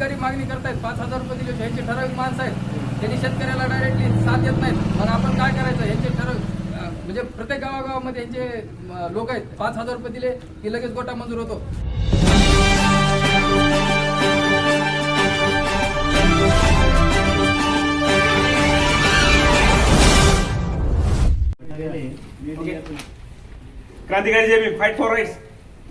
अधिकारी मागणी करतायत पाच हजार रुपये दिले ह्याचे ठराविक माणसं आहेत. त्यांनी शेतकऱ्याला डायरेक्टली साथ देत नाहीत. मग आपण काय करायचं? ह्याचे ठराविक म्हणजे प्रत्येक गावागावामध्ये यांचे लोक आहेत. पाच हजार रुपये दिले की लगेच गोटा मंजूर होतो. क्रांतिकारी जे Bhim fight for rights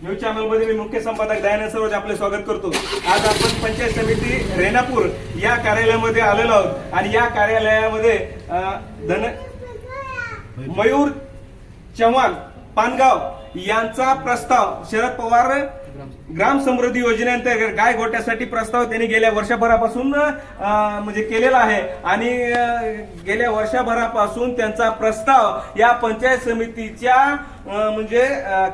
news चॅनलमध्ये मी मुख्य संपादक दयानंद सरोज आपले स्वागत करतो. आज आपण पंचायत समिती रेणापूर या कार्यालयामध्ये आलेलो आहोत. आणि या कार्यालयामध्ये धन मयूर चव्हाण पानगाव यांचा प्रस्ताव शरद पवार ग्राम समृद्धी योजनेअंतर्गत गाय गोट्यासाठी प्रस्ताव त्यांनी गेल्या वर्षभरापासून म्हणजे केलेला आहे. आणि गेल्या वर्षभरापासून त्यांचा प्रस्ताव या पंचायत समितीच्या म्हणजे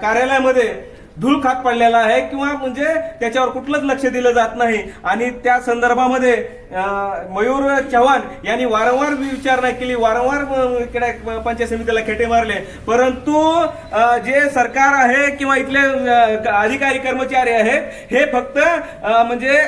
कार्यालयामध्ये धूळ खात पडलेला आहे किंवा म्हणजे त्याच्यावर कुठलंच लक्ष दिलं जात नाही. आणि त्या संदर्भामध्ये मयूर चव्हाण यांनी वारंवार विचारणा केली वारंवार इकडे पंचायत समितीला खेटे मारले. परंतु जे सरकार आहे किंवा इथले अधिकारी कर्मचारी आहेत हे फक्त म्हणजे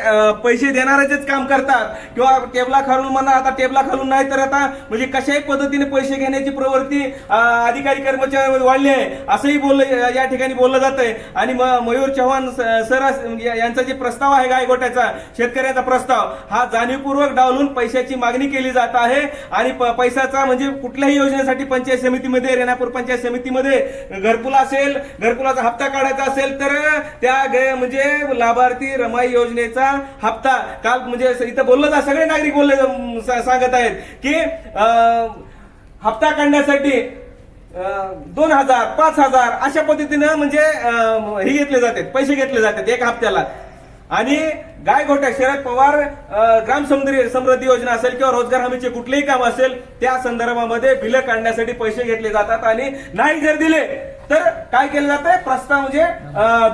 पैसे देणाऱ्याचेच काम करतात. किंवा टेबला खालून म्हणा आता टेबला खालून नाही तर आता म्हणजे कशाही पद्धतीने पैसे घेण्याची प्रवृत्ती अधिकारी कर्मचाऱ्यांमध्ये वाढली आहे. असंही बोललं या ठिकाणी बोललं जात आहे आणि म- मयूर चव्हाण स- सर म्हणजे यांचा जे प्रस्ताव आहे गायगोट्याचा शेतकऱ्याचा प्रस्ताव हा जाणीवपूर्वक डावलून पैशाची मागणी केली जात आहे आणि प- पैशाचा म्हणजे कुठल्याही योजनेसाठी पंचायत समितीमध्ये रेणापूर पंचायत समितीमध्ये घरकुल असेल घरकुलाचा हप्ता काढायचा असेल तर त्या ग- म्हणजे लाभार्थी रमाई योजनेचा हप्ता काल म्हणजे इथं बोललं जा सगळे नागरिक बोलले सांगत आहेत की हप्ता काढण्यासाठी दोन हजार पाच हजार अशा पद्धतीनं म्हणजे हे घेतले जातात पैसे घेतले जातात एक हप्त्याला. आणि गायघोट्या शरद पवार ग्राम समृद्धी समृद्धी योजना असेल किंवा रोजगार हमीचे कुठलेही काम असेल त्या संदर्भामध्ये बिलं काढण्यासाठी पैसे घेतले जातात आणि नाही जर दिले तर काय केलं जातंय? प्रस्ताव म्हणजे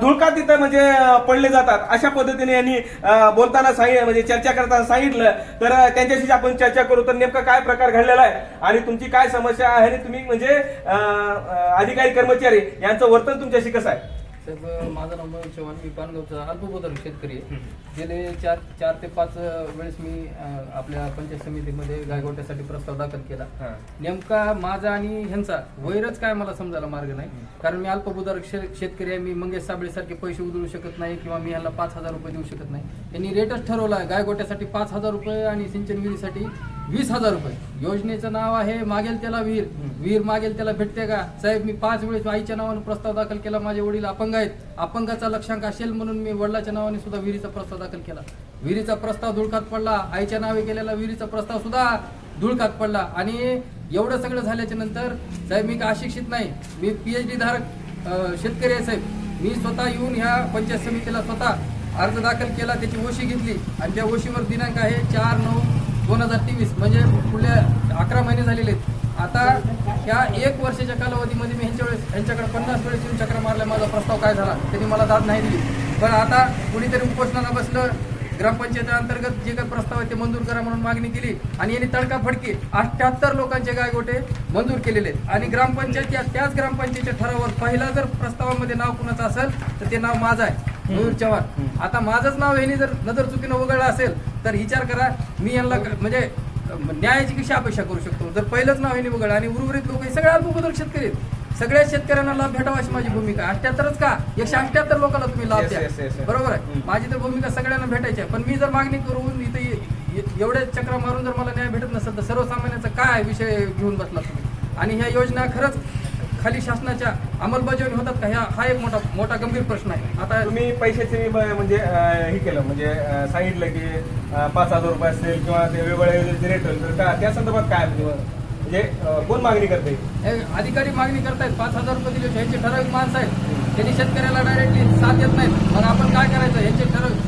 धुळका तिथं म्हणजे पडले जातात. अशा पद्धतीने यांनी बोलताना सांगितलं म्हणजे चर्चा करताना सांगितलं. तर त्यांच्याशी आपण चर्चा करू तर नेमका काय प्रकार घडलेला आहे? आणि तुमची काय समस्या आहे? आणि तुम्ही म्हणजे अधिकारी कर्मचारी यांचं वर्तन तुमच्याशी कसं आहे? साहेब माझं नाव मयूर चव्हाण मी पानगावचा अल्पभूधारक शेतकरी आहे. गेले चार चार ते पाच वेळेस मी आपल्या पंचायत समितीमध्ये गायगोट्यासाठी प्रस्ताव दाखल केला. नेमका माझा आणि ह्यांचा वैरच काय मला समजायला मार्ग नाही. कारण मी अल्पभूधारक शे- शेतकरी आहे मी मंगेश साबळे सारखे पैसे उधळू शकत नाही किंवा मी ह्यांना पाच हजार रुपये देऊ शकत नाही. यांनी रेटच ठरवला गायगोट्यासाठी पाच हजार रुपये आणि सिंचन विहिरीसाठी वीस हजार रुपये. योजनेचं नाव आहे मागेल त्याला विहीर विहीर मागेल त्याला भेटते का? साहेब मी पाच वेळेस आईच्या नावाने प्रस्ताव दाखल केला माझे वडील अपंग आहेत. अपंगाचा लक्षांक असेल म्हणून मी वडिलाच्या नावाने सुद्धा विहिरीचा प्रस्ताव दाखल केला. विहिरीचा प्रस्ताव धुळखात पडला आईच्या नावे केलेला विहिरीचा प्रस्ताव सुद्धा धुळखात पडला. आणि एवढं सगळं झाल्याच्यानंतर साहेब मी का अशिक्षित नाही? मी पीएचडी धारक शेतकरी आहे साहेब. मी स्वतः येऊन ह्या पंचायत समितीला स्वतः अर्ज दाखल केला त्याची ओशी घेतली. आणि त्या ओशीवर दिनांक आहे चार नऊ दोन हजार तेवीस म्हणजे पुढल्या अकरा महिने झालेले आहेत. आता ह्या एक वर्षाच्या कालावधीमध्ये मी ह्यांच्या वेळेस ह्यांच्याकडे पन्नास वेळेस येऊन चक्र मारल्या. माझा प्रस्ताव काय झाला? त्यांनी मला दाद नाही दिली. पण आता कुणीतरी उपोषणाला बसलं. ग्रामपंचायती अंतर्गत जे काही प्रस्ताव आहे ते मंजूर करा म्हणून मागणी केली. आणि यांनी तडका फडकी अठ्याहत्तर लोकांचे गायगोटे मंजूर केलेले आहेत. आणि ग्रामपंचायत या त्याच ग्रामपंचायतीच्या ठरावावर पहिला जर प्रस्तावामध्ये नाव कुणाचं असेल तर ते नाव माझं आहे. मयूर चव्हाण. आता माझंच नाव यांनी जर नजर चुकीनं वगळलं असेल तर विचार करा मी यांना म्हणजे न्यायाची कशी अपेक्षा करू शकतो? जर पहिलंच नाव यांनी वगळलं आणि उर्वरित लोक हे सगळे शेतकरी आहेत. सगळ्या शेतकऱ्यांना लाभ भेटावा अशी माझी भूमिका. अठ्याहत्तरच का? एकशे अठ्याहत्तर लोकांना तुम्ही लाभ द्या. बरोबर आहे? माझी तर भूमिका सगळ्यांना भेटायची आहे. पण मी जर मागणी करून इथे एवढे चक्र मारून जर मला न्याय भेटत नसेल तर सर्वसामान्यांचा काय विषय घेऊन बसला तुम्ही? आणि ह्या योजना खरंच खाली शासनाच्या अंमलबजावणी होतात का? ह्या हा एक मोठा मोठा गंभीर प्रश्न आहे. आता तुम्ही पैशाचे ब- म्हणजे हे केलं म्हणजे सांगितलं की पाच हजार रुपये असेल किंवा ते वेगवेगळ्या योजनेचे रेट होईल तर का- त्या संदर्भात काय म्हणजे म्हणजे कोण मागणी करते? हे अधिकारी मागणी करतायत. पाच हजार रुपये दिले ह्यांचे ठराविक माणसं आहेत. त्यांनी शेतकऱ्याला डायरेक्टली साथ देत नाहीत. मग आपण काय करायचं? ह्यांचे ठराविक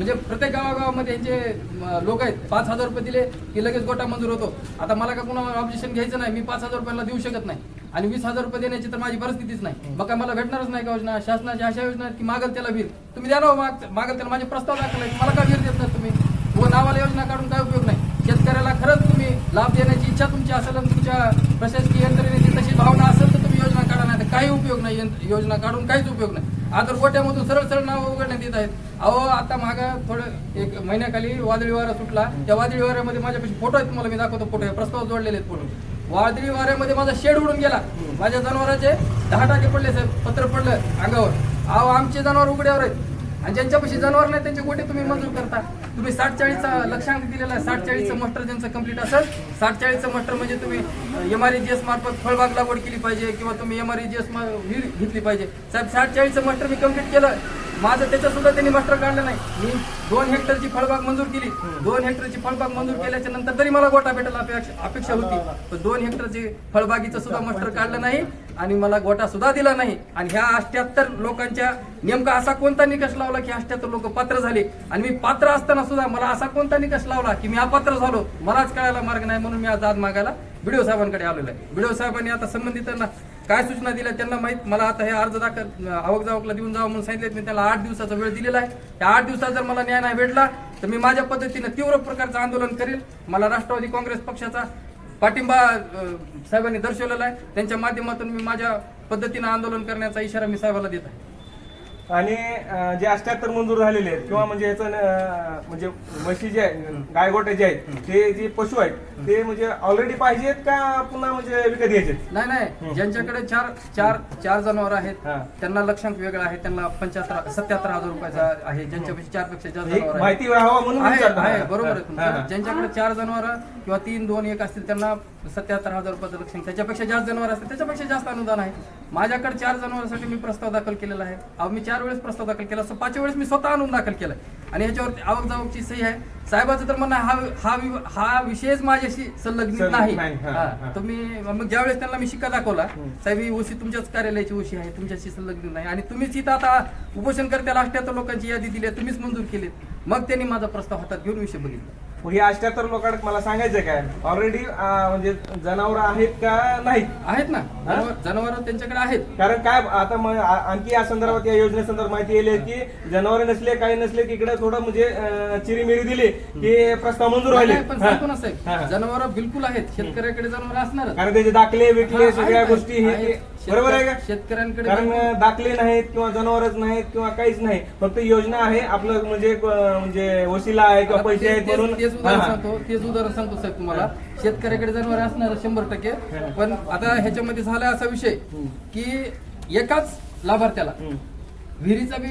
म्हणजे प्रत्येक गावागावामध्ये ह्यांचे लोक आहेत पाच हजार रुपये दिले की लगेच गोटा मंजूर होतो. आता मला का कुणा ऑब्जेक्शन घ्यायचं नाही मी पाच हजार रुपयाला देऊ शकत नाही. आणि वीस हजार रुपये देण्याची तर माझी परिस्थितीच नाही. मग काय मला भेटणारच नाही का योजना? शासनाच्या अशा योजना आहेत की मागल त्याला वीर तुम्ही द्या ना हो माग मागल त्याला माझे प्रस्ताव दाखल आहेत. मला का वीर देत नाही तुम्ही? व नावाला योजना काढून काय उपयोग नाही? शेतकऱ्याला खरंच तुम्ही लाभ देण्याची इच्छा तुमची असेल आणि तुमच्या प्रशासकीय यंत्रणेची तशी भावना असेल तर तुम्ही योजना काढा नाही तर काही उपयोग नाही. योजना काढून काहीच उपयोग नाही. आता गोट्यामधून सरळ सरळ नाव उघडण्यात येत आहेत. अहो आता मागं थोडं एक महिन्याखाली वादळी वारा सुटला. त्या वादळी वाऱ्यामध्ये माझ्यापाशी फोटो आहेत तुम्हाला मी दाखवतो फोटो. आहे प्रस्ताव जोडलेले आहेत फोटो. वादळी वाऱ्यामध्ये माझा शेड उडून गेला. माझ्या जनावरांचे दहा टाके पडले साहेब. पत्र पडलं अंगावर. अहो आमचे जनावर उघड्यावर आहेत. आणि ज्यांच्यापाशी जनावर नाही त्यांचे गोटे तुम्ही मंजूर करता. तुम्ही साठ चाळीसचा लक्षांक दिलेला आहे. साठ चाळीसचं मस्टर ज्यांचं कंप्लीट असेल साठ चाळीसचं मस्टर म्हणजे तुम्ही एम आर जी एस मार्फत फळबाग लागवड केली पाहिजे किंवा तुम्ही एम आर जी एस घेतली पाहिजे. साहेब साठ चाळीसचं मस्टर मी कंप्लीट केलं. माझं त्याच्या सुद्धा त्यांनी मास्टर काढलं नाही. मी दोन हेक्टरची फळबाग मंजूर केली. दोन हेक्टरची फळबाग मंजूर केल्याच्यानंतर तरी मला गोटा भेटायला अपेक्षा अपेक्षा होती. पण दोन हेक्टरची फळबागीचं सुद्धा मास्टर काढलं नाही. आणि मला गोटा सुद्धा दिला नाही. आणि ह्या अष्ट्याहत्तर लोकांच्या नेमका असा कोणता निकष लावला की अष्ट्याहत्तर लोक पात्र झाले? आणि मी पात्र असताना सुद्धा मला असा कोणता निकष लावला की मी अपात्र झालो? मलाच कळायला मार्ग नाही म्हणून मी आज आज मागायला बीडीओ साहेबांकडे आलेलो आहे. बीडीओ साहेबांनी आता संबंधितांना काय सूचना दिल्या त्यांना माहीत मला आता हे अर्ज दाखल आवक जावकला देऊन जावं म्हणून सांगितले मी त्याला आठ दिवसाचा वेळ दिलेला आहे. त्या आठ दिवसात जर मला न्याय नाही भेटला तर मी माझ्या पद्धतीनं तीव्र प्रकारचं आंदोलन करेल. मला राष्ट्रवादी काँग्रेस पक्षाचा पाठिंबा साहेबांनी दर्शवलेला आहे. त्यांच्या माध्यमातून मी माझ्या पद्धतीनं आंदोलन करण्याचा इशारा मी साहेबाला देत आहे. आणि जे अष्ट्याहत्तर मंजूर झालेले आहेत किंवा म्हणजे याचं म्हणजे म्हशी जे आहे गायगोटे जे आहेत ते जे पशु आहेत ते म्हणजे ऑलरेडी पाहिजेत का पुन्हा म्हणजे विकत घ्यायचे नाही नाही. ज्यांच्याकडे चार चार चार जनावर आहेत. त्यांना लक्षांक वेगळा आहे. त्यांना पंच्याहत्तर सत्याहत्तर हजार रुपयाचा आहे. ज्यांच्यापेक्षा चारपेक्षा जास्त आहेत. माहिती व्हावं म्हणून आहे बरोबर आहे. ज्यांच्याकडे चार जनावर किंवा तीन दोन एक असतील त्यांना सत्याहत्तर हजार रुपयाचं लक्षण. त्याच्यापेक्षा जास्त जनावर असतील त्याच्यापेक्षा जास्त अनुदान आहे. माझ्याकडे चार जनावरांसाठी मी प्रस्ताव दाखल केलेला आहे. अहो मी चार वेळेस प्रस्ताव दाखल केला. असं पाच वेळेस मी स्वतः आणून दाखल केलाय. आणि याच्यावरती आवक जावकची सही आहे. साहेबाचं तर म्हणणं हा हा हा विषयच माझ्याशी संलग्नित संलग्नित नाही. नाही, हा, हा. हा. तर मी मग ज्यावेळेस त्यांना मी शिक्का दाखवला साहेब ही ओशी तुमच्याच कार्यालयाची ओशी आहे तुमच्याशी संलग्न नाही. आणि तुम्हीच इथं आता उपोषण करत्याला अष्ट्याहत्तर लोकांची यादी दिली तुम्हीच मंजूर केलीत. मग त्यांनी माझा प्रस्ताव हातात घेऊन विषय बघितला. मग हे अष्ट्याहत्तर लोकांना मला सांगायचं काय? ऑलरेडी म्हणजे जनावर आहेत का नाहीत? आहेत ना. जनावर त्यांच्याकडे आहेत. कारण काय आता आणखी या संदर्भात या योजनेसंदर्भात माहिती येईल की जनावरे नसले काही नसले की इकडे थोडं म्हणजे चिरीमिरी दिली की प्रस्ताव मंजूर व्हायले. नाही, हा. हा, हा. जनावर बिलकुल आहेत शेतकऱ्याकडे जनावर असणारच. कारण त्याचे दाखले विकले हा, सगळ्या गोष्टी हे बरोबर आहे का शेतकऱ्यांकडे कारण दाखले नाहीत किंवा जनावरच नाहीत किंवा काहीच नाही फक्त योजना आहे आपलं म्हणजे म्हणजे वशिला आहे किंवा पैसे आहेत म्हणून तेच उदाहरण. सांगतो तेच उदाहरण सांगतो साहेब तुम्हाला शेतकऱ्याकडे जनावर असणार शंभर टक्के पण आता ह्याच्यामध्ये झाला असा विषय की एकाच लाभार्थ्याला. विहिरीचा बी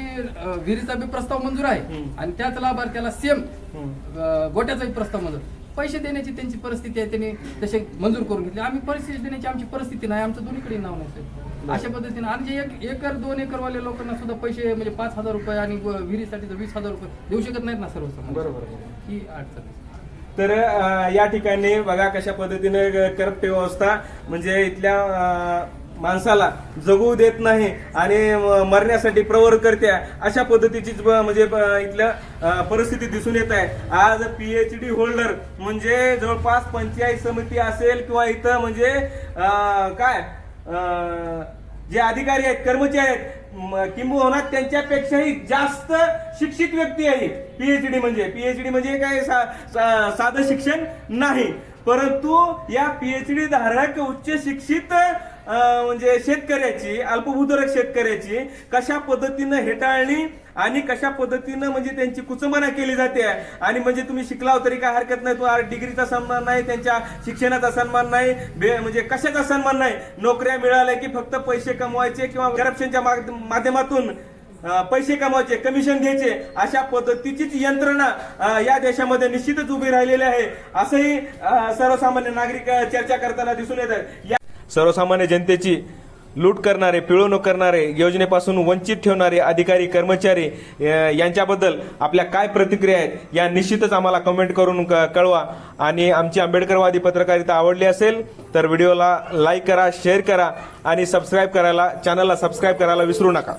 विहिरीचा बी प्रस्ताव मंजूर आहे. आणि त्याच लाभार्थ्याला सेम हम्म. गोट्याचाही प्रस्ताव मंजूर पैसे देण्याची त्यांची परिस्थिती आहे त्यांनी तसे मंजूर करून घेतले आम्ही पैसे देण्याची आमची परिस्थिती नाही आमचं दोन्हीकडे नाव नाही साहेब. अशा पद्धतीने आणि जे एक एकर दोन एकर वाले लोकांना सुद्धा पैसे म्हणजे पाच हजार रुपये आणि विहिरीसाठी वीस हजार रुपये देऊ शकत नाहीत ना सर्वसामान्य बरोबर. ही अडचण. तर या ठिकाणी बघा कशा पद्धतीने करप्ट व्यवस्था म्हणजे इथल्या माणसाला जगू देत नाही आणि मरण्यासाठी प्रवर करते अशा पद्धतीचीच ब- म्हणजे इथल्या परिस्थिती दिसून येत आहे. आज पी एच डी होल्डर म्हणजे जवळपास पंचायत समिती असेल किंवा इथं म्हणजे काय जे अधिकारी आहेत कर्मचारी आहेत किंबहुना त्यांच्यापेक्षाही जास्त शिक्षित व्यक्ती आहे पीएचडी म्हणजे. पीएचडी म्हणजे काय सा- सा- साधं शिक्षण नाही. परंतु या पीएचडी धारक उच्च शिक्षित म्हणजे शेतकऱ्याची अल्पभूधारक शेतकऱ्याची कशा पद्धतीनं हेटाळणी आणि कशा पद्धतीनं म्हणजे त्यांची कुचंबना केली जाते आणि म्हणजे तुम्ही शिकलाव तरी काय हरकत नाही तुम्हाला डिग्रीचा सन्मान नाही त्यांच्या शिक्षणाचा सन्मान नाही बे- म्हणजे कशाचा सन्मान नाही? नोकऱ्या मिळाल्या की फक्त पैसे कमवायचे किंवा करप्शनच्या माध्यमातून पैसे कमवायचे कमिशन घ्यायचे अशा पद्धतीचीच यंत्रणा या देशामध्ये निश्चितच उभी राहिलेली आहे. असंही सर्वसामान्य नागरिक चर्चा करताना दिसून येत आहे या सर्वसामान्य जनतेची लूट करणारे पिळवणूक करणारे योजनेपासून वंचित ठेवणारे अधिकारी कर्मचारी यांच्याबद्दल आपल्या काय प्रतिक्रिया आहेत या निश्चितच आम्हाला कमेंट करून कळवा. आणि आमची आंबेडकरवादी पत्रकारिता आवडली असेल तर व्हिडिओला लाईक करा शेअर करा आणि सबस्क्राईब करायला चॅनलला सबस्क्राईब करायला विसरू नका.